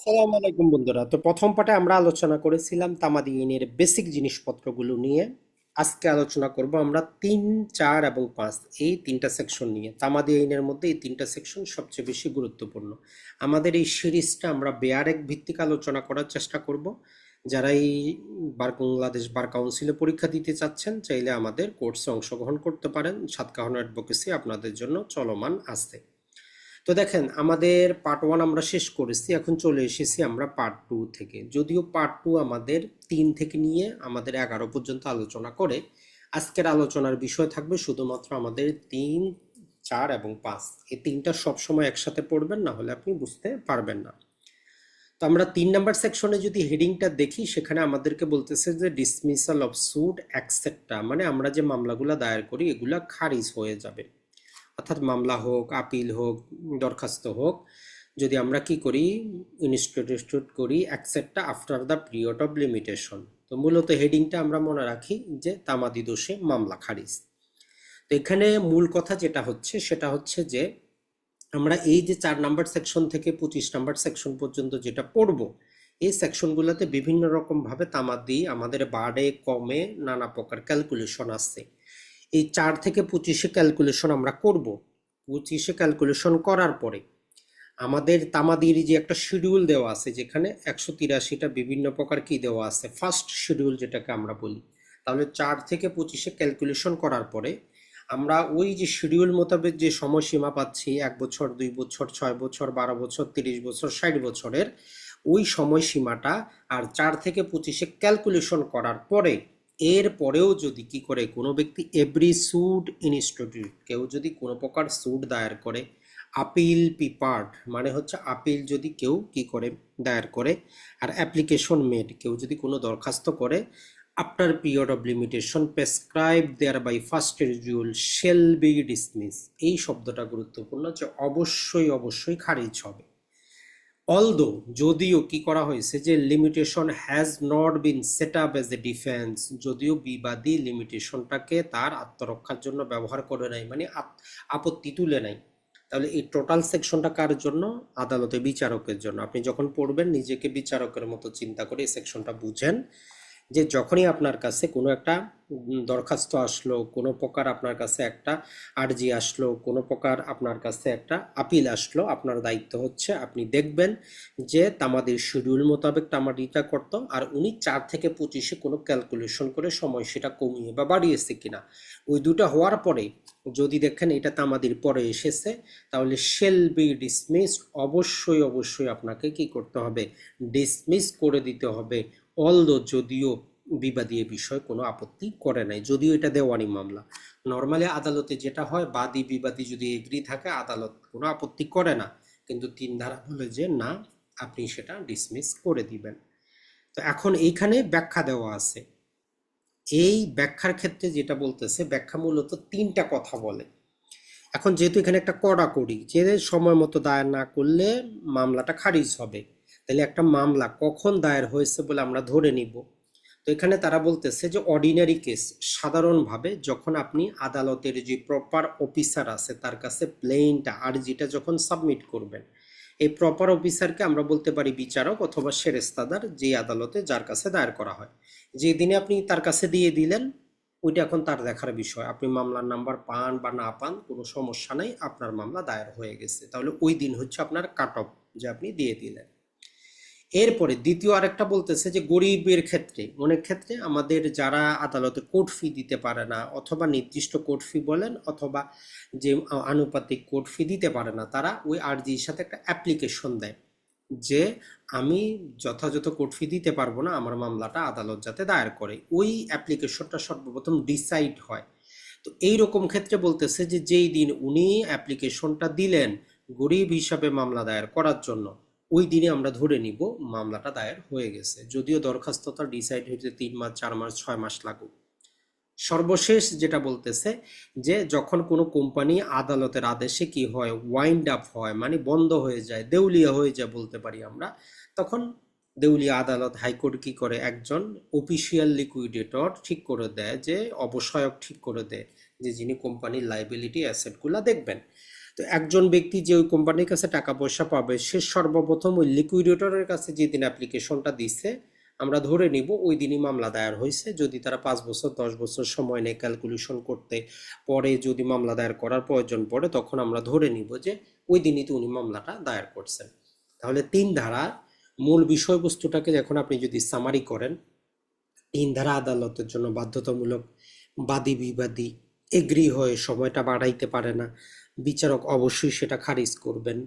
আসসালামু আলাইকুম বন্ধুরা। তো প্রথম পাঠে আমরা আলোচনা করেছিলাম তামাদি আইনের বেসিক জিনিসপত্রগুলো নিয়ে। আজকে আলোচনা করব আমরা তিন, চার এবং পাঁচ, এই তিনটা সেকশন নিয়ে। তামাদি আইনের মধ্যে এই তিনটা সেকশন সবচেয়ে বেশি গুরুত্বপূর্ণ। আমাদের এই সিরিজটা আমরা বেয়ারেক ভিত্তিক আলোচনা করার চেষ্টা করব। যারা এই বার বাংলাদেশ বার কাউন্সিলে পরীক্ষা দিতে চাচ্ছেন, চাইলে আমাদের কোর্সে অংশগ্রহণ করতে পারেন। সাতকাহন অ্যাডভোকেসি আপনাদের জন্য চলমান আছে। তো দেখেন, আমাদের পার্ট ওয়ান আমরা শেষ করেছি, এখন চলে এসেছি আমরা পার্ট টু থেকে। যদিও পার্ট টু আমাদের তিন থেকে নিয়ে আমাদের এগারো পর্যন্ত আলোচনা করে, আজকের আলোচনার বিষয় থাকবে শুধুমাত্র আমাদের তিন, চার এবং পাঁচ। এই তিনটা সবসময় একসাথে পড়বেন, না হলে আপনি বুঝতে পারবেন না। তো আমরা তিন নাম্বার সেকশনে যদি হেডিংটা দেখি, সেখানে আমাদেরকে বলতেছে যে ডিসমিসাল অফ সুট অ্যাকসেপ্টা মানে আমরা যে মামলাগুলো দায়ের করি, এগুলা খারিজ হয়ে যাবে। অর্থাৎ মামলা হোক, আপিল হোক, দরখাস্ত হোক, যদি আমরা কি করি? ইনস্টিটিউট করি অ্যাকসেপ্টটা after the period of limitation তো মূলত হেডিংটা আমরা মনে রাখি যে তামাদি দোষে মামলা খারিজ। তো এখানে মূল কথা যেটা হচ্ছে, সেটা হচ্ছে যে আমরা এই যে চার নাম্বার সেকশন থেকে পঁচিশ নাম্বার সেকশন পর্যন্ত যেটা পড়ব, এই সেকশনগুলোতে বিভিন্ন রকমভাবে তামাদি আমাদের বাড়ে, কমে, নানা প্রকার ক্যালকুলেশন আসছে। এই চার থেকে পঁচিশে ক্যালকুলেশন আমরা করব। পঁচিশে ক্যালকুলেশন করার পরে আমাদের তামাদির যে একটা শিডিউল দেওয়া আছে, যেখানে একশো তিরাশিটা বিভিন্ন প্রকার কি দেওয়া আছে ফার্স্ট শিডিউল যেটাকে আমরা বলি, তাহলে চার থেকে পঁচিশে ক্যালকুলেশন করার পরে আমরা ওই যে শিডিউল মোতাবেক যে সময়সীমা পাচ্ছি, এক বছর, দুই বছর, ছয় বছর, বারো বছর, তিরিশ বছর, ষাট বছরের, ওই সময়সীমাটা আর চার থেকে পঁচিশে ক্যালকুলেশন করার পরে এর পরেও যদি কি করে কোনো ব্যক্তি এভরি সুড ইনস্টিটিউট কেউ যদি কোনো প্রকার সুড দায়ের করে আপিল পিপার্ড মানে হচ্ছে আপিল যদি কেউ কি করে দায়ের করে, আর অ্যাপ্লিকেশন মেড কেউ যদি কোনো দরখাস্ত করে after period of limitation prescribe there by first রিজিউল shall be dismiss এই শব্দটা গুরুত্বপূর্ণ যে অবশ্যই অবশ্যই খারিজ হবে। অলদো যদিও কি করা হয়েছে যে limitation has not been set up as a defence যদিও বিবাদী লিমিটেশনটাকে তার আত্মরক্ষার জন্য ব্যবহার করে নাই মানে আপত্তি তুলে নাই। তাহলে এই টোটাল সেকশনটা কার জন্য? আদালতে বিচারকের জন্য। আপনি যখন পড়বেন, নিজেকে বিচারকের মতো চিন্তা করে এই সেকশনটা বুঝেন। যে যখনই আপনার কাছে কোনো একটা দরখাস্ত আসলো, কোনো প্রকার আপনার কাছে একটা আর্জি আসলো, কোনো প্রকার আপনার কাছে একটা আপিল আসলো, আপনার দায়িত্ব হচ্ছে আপনি দেখবেন যে তামাদের শিডিউল মোতাবেক তামাদিটা করতো আর উনি চার থেকে পঁচিশে কোনো ক্যালকুলেশন করে সময় সেটা কমিয়ে বা বাড়িয়েছে কিনা। ওই দুটো হওয়ার পরে যদি দেখেন এটা তামাদির পরে এসেছে, তাহলে শেল বি ডিসমিস অবশ্যই অবশ্যই আপনাকে কি করতে হবে? ডিসমিস করে দিতে হবে। অলদো যদিও বিবাদী এ বিষয়ে কোনো আপত্তি করে নাই, যদিও এটা দেওয়ানি মামলা। নর্মালি আদালতে যেটা হয়, বাদী বিবাদী যদি এগ্রি থাকে, আদালত কোনো আপত্তি করে না। কিন্তু তিন ধারা বলে যে না, আপনি সেটা ডিসমিস করে দিবেন। তো এখন এইখানে ব্যাখ্যা দেওয়া আছে। এই ব্যাখ্যার ক্ষেত্রে যেটা বলতেছে, ব্যাখ্যা মূলত তিনটা কথা বলে। এখন যেহেতু এখানে একটা কড়াকড়ি, যে সময় মতো দায়ের না করলে মামলাটা খারিজ হবে। তাহলে একটা মামলা কখন দায়ের হয়েছে বলে আমরা ধরে নিব। তো এখানে তারা বলতেছে যে অর্ডিনারি কেস সাধারণভাবে যখন আপনি আদালতের যে প্রপার অফিসার আছে, তার কাছে প্লেনটা আর্জিটা যখন সাবমিট করবেন, এই প্রপার অফিসারকে আমরা বলতে পারি বিচারক অথবা সেরেস্তাদার, যে আদালতে যার কাছে দায়ের করা হয়। যে দিনে আপনি তার কাছে দিয়ে দিলেন, ওইটা এখন তার দেখার বিষয়। আপনি মামলার নাম্বার পান বা না পান, কোনো সমস্যা নেই, আপনার মামলা দায়ের হয়ে গেছে। তাহলে ওই দিন হচ্ছে আপনার কাট অফ যে আপনি দিয়ে দিলেন। এরপরে দ্বিতীয় আরেকটা বলতেছে যে গরিবের ক্ষেত্রে অনেক ক্ষেত্রে আমাদের যারা আদালতে কোর্ট ফি দিতে পারে না, অথবা নির্দিষ্ট কোর্ট ফি বলেন, অথবা যে আনুপাতিক কোর্ট ফি দিতে পারে না, তারা ওই আর্জির সাথে একটা অ্যাপ্লিকেশন দেয় যে আমি যথাযথ কোর্ট ফি দিতে পারব না, আমার মামলাটা আদালত যাতে দায়ের করে। ওই অ্যাপ্লিকেশনটা সর্বপ্রথম ডিসাইড হয়। তো এই রকম ক্ষেত্রে বলতেছে যে যেই দিন উনি অ্যাপ্লিকেশনটা দিলেন গরিব হিসাবে মামলা দায়ের করার জন্য ওই দিনে আমরা ধরে নিব মামলাটা দায়ের হয়ে গেছে। যদিও দরখাস্তটা ডিসাইড হয়েছে তিন মাস, চার মাস, ছয় মাস লাগুক। সর্বশেষ যেটা বলতেছে যে, যখন কোনো কোম্পানি আদালতের আদেশে কি হয় ওয়াইন্ড আপ হয় মানে বন্ধ হয়ে যায়, দেউলিয়া হয়ে যায় বলতে পারি আমরা, তখন দেউলিয়া আদালত হাইকোর্ট কি করে? একজন অফিসিয়াল লিকুইডেটর ঠিক করে দেয় যে, অবসয়ক ঠিক করে দেয় যে, যিনি কোম্পানির লাইবিলিটি অ্যাসেটগুলো দেখবেন। তো একজন ব্যক্তি যে ওই কোম্পানির কাছে টাকা পয়সা পাবে, সে সর্বপ্রথম ওই লিকুইডেটরের কাছে যেদিন অ্যাপ্লিকেশনটা দিছে, আমরা ধরে নিব ওই দিনই মামলা দায়ের হয়েছে। যদি তারা পাঁচ বছর, দশ বছর সময় নেয় ক্যালকুলেশন করতে, পরে যদি মামলা দায়ের করার প্রয়োজন পড়ে, তখন আমরা ধরে নিব যে ওই দিনই তো উনি মামলাটা দায়ের করছেন। তাহলে তিন ধারা, মূল বিষয়বস্তুটাকে যখন আপনি যদি সামারি করেন, তিন ধারা আদালতের জন্য বাধ্যতামূলক বাদী বিবাদী এগ্রি হয়ে সময়টা বাড়াইতে পারে না। বিচারক অবশ্যই সেটা খারিজ করবেন।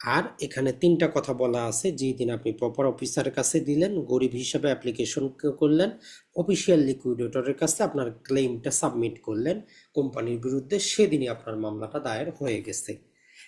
আর এখানে তিনটা কথা বলা আছে যেই দিন আপনি প্রপার অফিসারের কাছে দিলেন, গরিব হিসাবে অ্যাপ্লিকেশন করলেন অফিসিয়াল লিকুইডেটরের কাছে আপনার ক্লেমটা সাবমিট করলেন, কোম্পানির বিরুদ্ধে সেদিনই আপনার মামলাটা দায়ের হয়ে গেছে।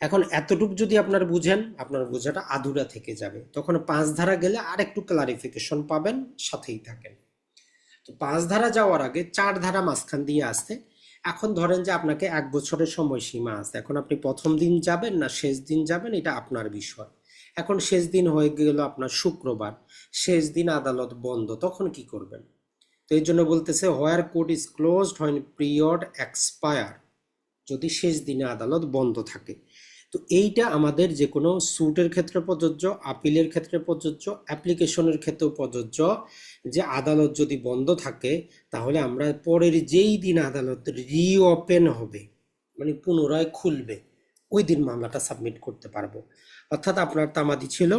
এখন এতটুকু যদি আপনার বুঝেন, আপনার বোঝাটা আধুরা থেকে যাবে। তখন পাঁচ ধারা গেলে আর একটু ক্লারিফিকেশন পাবেন, সাথেই থাকেন। তো পাঁচ ধারা যাওয়ার আগে চার ধারা মাঝখান দিয়ে আসছে এখন ধরেন যে আপনাকে এক বছরের সময়সীমা আছে, এখন আপনি প্রথম দিন যাবেন না, শেষ দিন যাবেন, এটা আপনার বিষয়। এখন শেষ দিন হয়ে গেল আপনার শুক্রবার, শেষ দিন আদালত বন্ধ, তখন কি করবেন? তো এই জন্য বলতেছে, where court is closed when period expire. যদি শেষ দিনে আদালত বন্ধ থাকে তো এইটা আমাদের যে কোনো স্যুটের ক্ষেত্রে প্রযোজ্য আপিলের ক্ষেত্রে প্রযোজ্য অ্যাপ্লিকেশনের ক্ষেত্রেও প্রযোজ্য যে আদালত যদি বন্ধ থাকে, তাহলে আমরা পরের যেই দিন আদালত রিওপেন হবে মানে পুনরায় খুলবে, ওই দিন মামলাটা সাবমিট করতে পারব। অর্থাৎ আপনার তামাদি ছিল,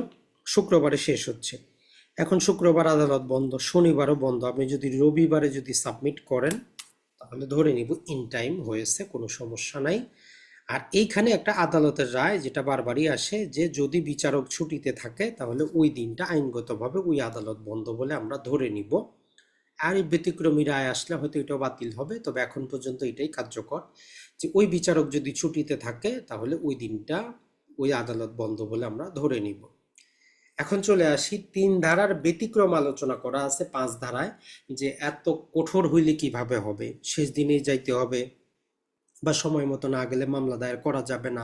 শুক্রবারে শেষ হচ্ছে। এখন শুক্রবার আদালত বন্ধ, শনিবারও বন্ধ। আপনি যদি রবিবারে যদি সাবমিট করেন, তাহলে ধরে নিব ইন টাইম হয়েছে, কোনো সমস্যা নাই। আর এইখানে একটা আদালতের রায় যেটা বারবারই আসে যে যদি বিচারক ছুটিতে থাকে, তাহলে ওই দিনটা আইনগতভাবে ওই আদালত বন্ধ বলে আমরা ধরে নিব। আর এই ব্যতিক্রমী রায় আসলে হয়তো এটাও বাতিল হবে, তবে এখন পর্যন্ত এটাই কার্যকর যে ওই বিচারক যদি ছুটিতে থাকে, তাহলে ওই দিনটা ওই আদালত বন্ধ বলে আমরা ধরে নিব। এখন চলে আসি, তিন ধারার ব্যতিক্রম আলোচনা করা আছে পাঁচ ধারায় যে এত কঠোর হইলে কীভাবে হবে? শেষ দিনেই যাইতে হবে। বা সময় মতো না গেলে মামলা দায়ের করা যাবে না।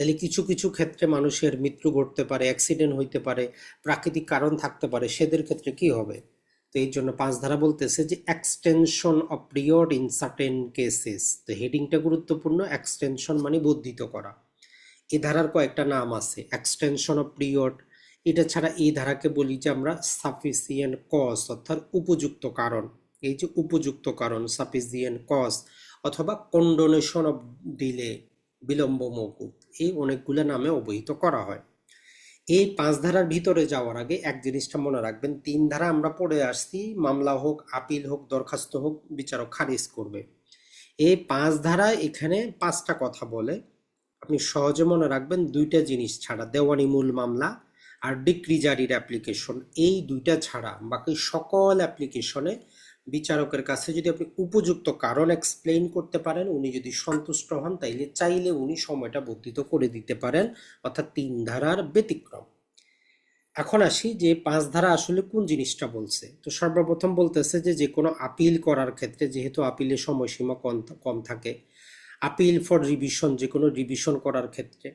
তাহলে কিছু কিছু ক্ষেত্রে মানুষের মৃত্যু ঘটতে পারে অ্যাক্সিডেন্ট হইতে পারে, প্রাকৃতিক কারণ থাকতে পারে, সেদের ক্ষেত্রে কি হবে? তো এই জন্য পাঁচ ধারা বলতেছে যে extension of period in certain cases তো হেডিংটা গুরুত্বপূর্ণ এক্সটেনশন মানে বর্ধিত করা। এই ধারার কয়েকটা নাম আছে এক্সটেনশন অফ পিরিয়ড এটা ছাড়া এই ধারাকে বলি যে আমরা সাফিসিয়েন্ট কজ অর্থাৎ উপযুক্ত কারণ। এই যে উপযুক্ত কারণ সাফিসিয়েন্ট কজ অথবা কন্ডোনেশন অফ ডিলে বিলম্ব, মৌকুব, এই অনেকগুলো নামে অবহিত করা হয়। এই পাঁচ ধারার ভিতরে যাওয়ার আগে এক জিনিসটা মনে রাখবেন, তিন ধারা আমরা পড়ে আসছি, মামলা হোক, আপিল হোক, দরখাস্ত হোক, বিচারক খারিজ করবে। এই পাঁচ ধারা এখানে পাঁচটা কথা বলে। আপনি সহজে মনে রাখবেন দুইটা জিনিস ছাড়া, দেওয়ানি মূল মামলা আর ডিক্রি জারির অ্যাপ্লিকেশন, এই দুইটা ছাড়া বাকি সকল অ্যাপ্লিকেশনে বিচারকের কাছে যদি আপনি উপযুক্ত কারণ এক্সপ্লেইন করতে পারেন, উনি যদি সন্তুষ্ট হন, তাইলে চাইলে উনি সময়টা বর্ধিত করে দিতে পারেন, অর্থাৎ তিন ধারার ব্যতিক্রম। এখন আসি যে পাঁচ ধারা আসলে কোন জিনিসটা বলছে? তো সর্বপ্রথম বলতেছে যে যে কোনো আপিল করার ক্ষেত্রে, যেহেতু আপিলের সময়সীমা কম কম থাকে, আপিল ফর রিভিশন যে কোনো রিভিশন করার ক্ষেত্রে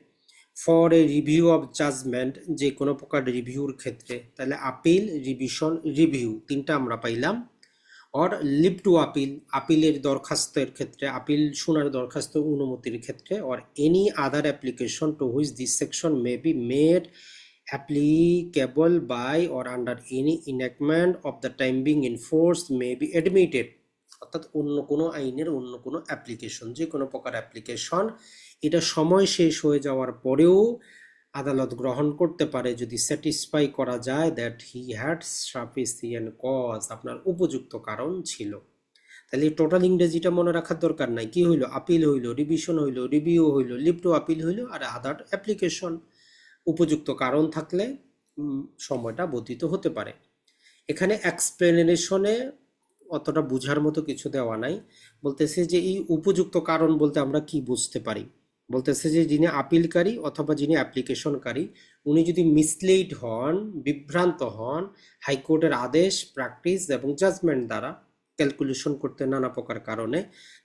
for a review of judgment যে কোনো প্রকার রিভিউর ক্ষেত্রে তাহলে আপিল রিভিশন রিভিউ তিনটা আমরা পাইলাম। অর লিভ টু আপিল আপিলের দরখাস্তের ক্ষেত্রে আপিল শোনার দরখাস্ত অনুমতির ক্ষেত্রে or any other application to which this section may be made applicable by or under any enactment of the time being enforced may be admitted. অর্থাৎ অন্য কোনো আইনের অন্য কোনো অ্যাপ্লিকেশন যে কোনো প্রকার অ্যাপ্লিকেশন এটা সময় শেষ হয়ে যাওয়ার পরেও আদালত গ্রহণ করতে পারে যদি স্যাটিসফাই করা যায় that he had sufficient cause আপনার উপযুক্ত কারণ ছিল। তাহলে টোটাল ইংরেজিটা মনে রাখার দরকার নাই। কি হইল? আপিল হইল রিভিশন হইল রিভিউ হইল লিভ টু আপিল হইল আর আদার অ্যাপ্লিকেশন উপযুক্ত কারণ থাকলে সময়টা বর্ধিত হতে পারে। এখানে এক্সপ্লেনেশনে অতটা বুঝার মতো কিছু দেওয়া নাই। বলতেছে যে এই উপযুক্ত কারণ বলতে আমরা কি বুঝতে পারি? বলতেছে যে যিনি আপিলকারী অথবা যিনি অ্যাপ্লিকেশনকারী, উনি যদি মিসলিড হন, বিভ্রান্ত হন, হাইকোর্টের আদেশ প্র্যাকটিস এবং জাজমেন্ট দ্বারা ক্যালকুলেশন করতে নানা প্রকার কারণে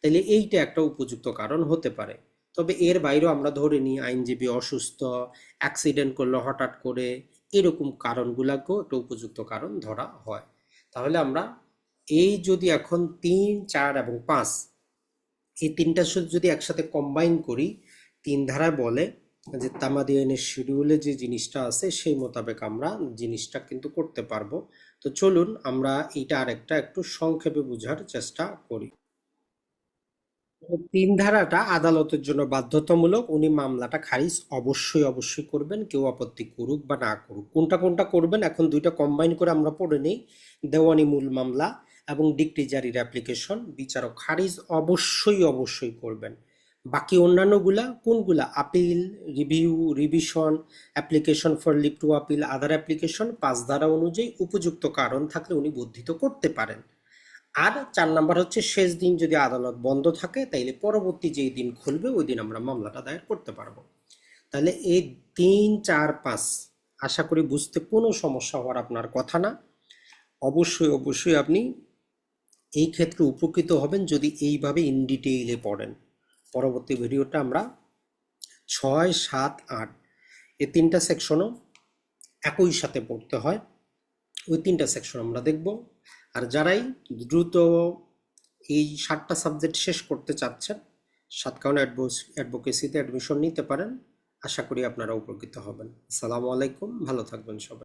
তাহলে এইটা একটা উপযুক্ত কারণ হতে পারে। তবে এর বাইরেও আমরা ধরে নিই আইনজীবী অসুস্থ অ্যাক্সিডেন্ট করল হঠাৎ করে, এরকম কারণগুলোকেও একটা উপযুক্ত কারণ ধরা হয়। তাহলে আমরা এই যদি এখন তিন, চার এবং পাঁচ, এই তিনটা যদি একসাথে কম্বাইন করি তিন ধারায় বলে যে তামাদি আইনের শিডিউলে যে জিনিসটা আছে, সেই মোতাবেক আমরা জিনিসটা কিন্তু করতে পারব। তো চলুন আমরা এটা আরেকটা একটু সংক্ষেপে বোঝার চেষ্টা করি। তিন ধারাটা আদালতের জন্য বাধ্যতামূলক, উনি মামলাটা খারিজ অবশ্যই অবশ্যই করবেন, কেউ আপত্তি করুক বা না করুক। কোনটা কোনটা করবেন, এখন দুইটা কম্বাইন করে আমরা পড়ে নেই। দেওয়ানি মূল মামলা এবং ডিক্রি জারির অ্যাপ্লিকেশন বিচারক খারিজ অবশ্যই অবশ্যই করবেন। বাকি অন্যান্যগুলা কোনগুলা? Appeal review revision application for leave to appeal other application পাঁচ ধারা অনুযায়ী উপযুক্ত কারণ থাকলে উনি বর্ধিত করতে পারেন। আর চার নাম্বার হচ্ছে, শেষ দিন যদি আদালত বন্ধ থাকে, তাইলে পরবর্তী যেই দিন খুলবে, ওই দিন আমরা মামলাটা দায়ের করতে পারব। তাহলে এই তিন, চার, পাঁচ, আশা করি বুঝতে কোনো সমস্যা হওয়ার আপনার কথা না। অবশ্যই অবশ্যই আপনি এই ক্ষেত্রে উপকৃত হবেন যদি এইভাবে ইন ডিটেইলে পড়েন। পরবর্তী ভিডিওটা আমরা ছয়, সাত, আট, এই তিনটা সেকশনও একই সাথে পড়তে হয়। ওই তিনটা সেকশন আমরা দেখব। আর যারাই দ্রুত এই সাতটা সাবজেক্ট শেষ করতে চাচ্ছেন, সাতকাউন অ্যাডভোকেসিতে অ্যাডমিশন নিতে পারেন। আশা করি আপনারা উপকৃত হবেন। আসসালামু আলাইকুম, ভালো থাকবেন সবাই।